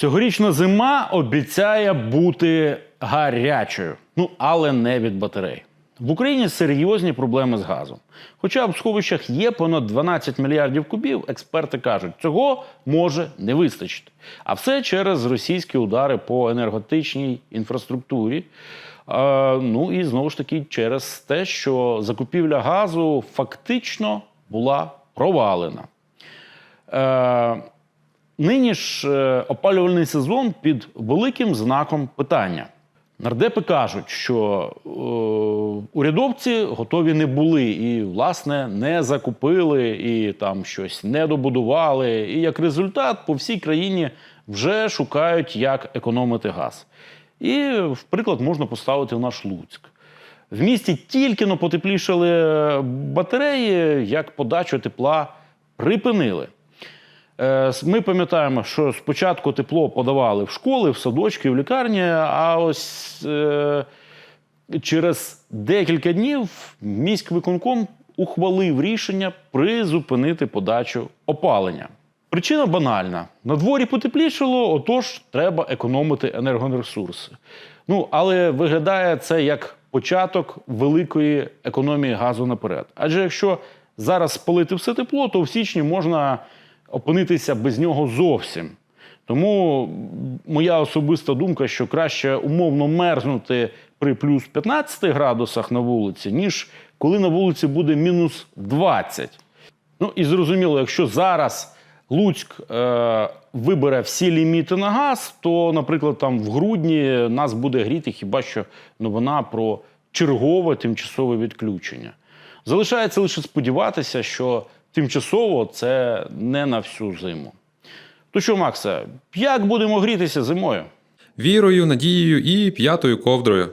Цьогорічна зима обіцяє бути гарячою, ну але не від батарей. В Україні серйозні проблеми з газом. Хоча в сховищах є понад 12 мільярдів кубів, експерти кажуть, цього може не вистачити. А все через російські удари по енергетичній інфраструктурі. Е, ну і знову ж таки через те, що закупівля газу фактично була провалена. Е, Нині ж е, опалювальний сезон під великим знаком питання. Нардепи кажуть, що е, урядовці готові не були і, власне, не закупили, і там щось не добудували. І як результат, по всій країні вже шукають, як економити газ. І, в приклад, можна поставити наш Луцьк. В місті тільки но потеплішали батареї, як подачу тепла припинили. Е, Ми пам'ятаємо, що спочатку тепло подавали в школи, в садочки, в лікарні, а ось е, через декілька днів міськвиконком ухвалив рішення призупинити подачу опалення. Причина банальна: на дворі потеплішало, отож треба економити енергоресурси. Ну, але виглядає це як початок великої економії газу наперед. Адже якщо зараз спалити все тепло, то в січні можна опинитися без нього зовсім. Тому моя особиста думка, що краще умовно мерзнути при плюс 15 градусах на вулиці, ніж коли на вулиці буде мінус 20. Ну і зрозуміло, якщо зараз Луцьк е, вибере всі ліміти на газ, то, наприклад, там в грудні нас буде гріти хіба що новина про чергове тимчасове відключення. Залишається лише сподіватися, що тимчасово це не на всю зиму. То що, Макса, як будемо грітися зимою? Вірою, надією і п'ятою ковдрою.